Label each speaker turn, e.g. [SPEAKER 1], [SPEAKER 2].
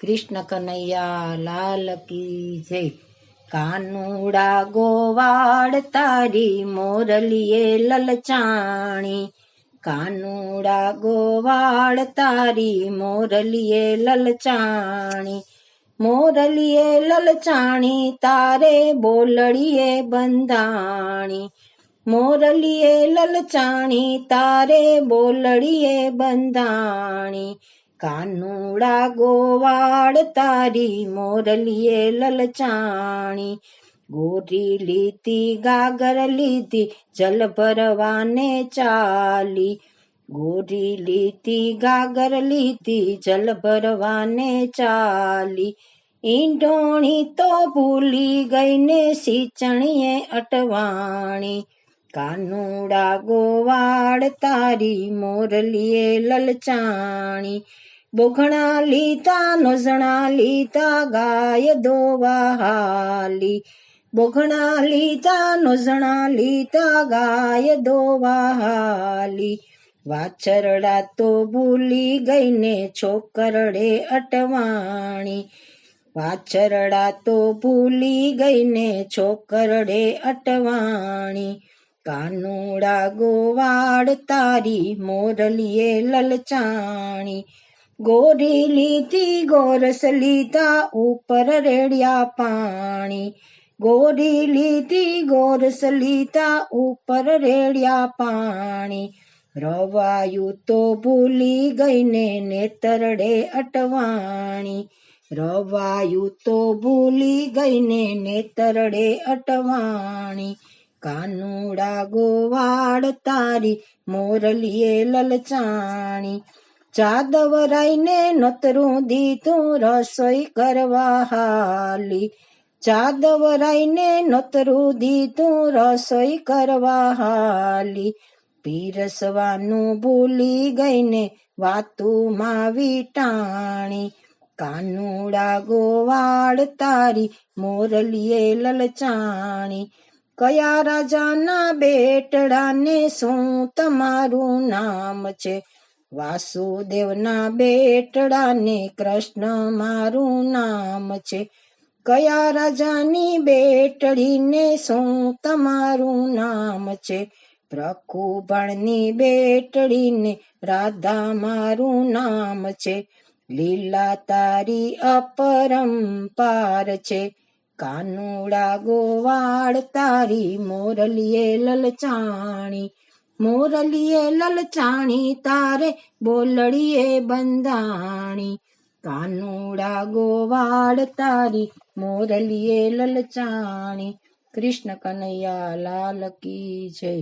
[SPEAKER 1] કૃષ્ણ કનૈયા લાલ કી જય. કાનુડા ગોવાડ તારી મોરલીએ લલચાણી. કાનુડા ગોવાડ તારી મોરલીએ લલચાણી. મોરલીએ લલચાણી, તારે બોલડીએ બંધાણી. મોરલીએ લલચાણી, તારે બોલડીએ બંધાણી. કાનુડા ગોવાડ તારી મોરલીએ લલચાણી. ગોરી લીધી, ગાગર લીધી, જલ ભરવાને ચાલી. ગોરી લીધી, ગાગર લીધી, જલ ભરવાને ચાલી. ઈંડોણી તો ભૂલી ગઈને સિંચણીએ અટવાણી. કાનુડા ગોવાડ તારી મોરલીએ લલચાણી. બોઘણા લીતા નોઝણા લીતા ગાય દોવા હાલી બોઘણા લીતા નોઝણા લીતા ગાય દોવા હાલી વાછરડા તો ભૂલી ગઈને છોકરડે અટવાણી વાછરડા તો ભૂલી ગઈને છોકરડે અટવાણી કાનુડા ગોવાડ તારી મોરલીએ લલચાણી ગોરી લીધી ગોરસ લીધા ઉપર રેડિયા પાણી. ગોરી લીધી ગોરસ લીધા ઉપર રેડિયા પાણી. રવાયું તો ભૂલી ગઈને નેતરડે અટવાણી. રવાયું તો ભૂલી ગઈને નેતરડે અટવાણી. કાનુડા ગોવાડ તારી મોરલીએ લલચાણી. ચાદવરાઈને નતરું દીધું રસોઈ કરવા હાલી. ચાદવરાઈને નતરું દીધું રસોઈ કરવા હાલી. પીરસવાનું ભૂલી ગઈને વાતુમાં વીટાણી. કાનુડા ગોવાડ તારી મોરલીએ લલચાણી. કયા રાજાના બેટડાને શું તમારું નામ છે? વાસુદેવના બેટડાને કૃષ્ણ મારું નામ છે. કયા રાજાની બેટડીને શું તમારું નામ છે? પ્રકુભણની બેટડીને રાધા મારું નામ છે. લીલા તારી અપરંપાર છે. કાનુડા ગોવાડ તારી મોરલીએ લલચાણી. મોરલીએ લલચાણી તારે બોલડીએ બંધાણી. કાનુડા ગોવાડ તારી, મોરલીએ લલચાણી કૃષ્ણ કનૈયા લાલ કી જય.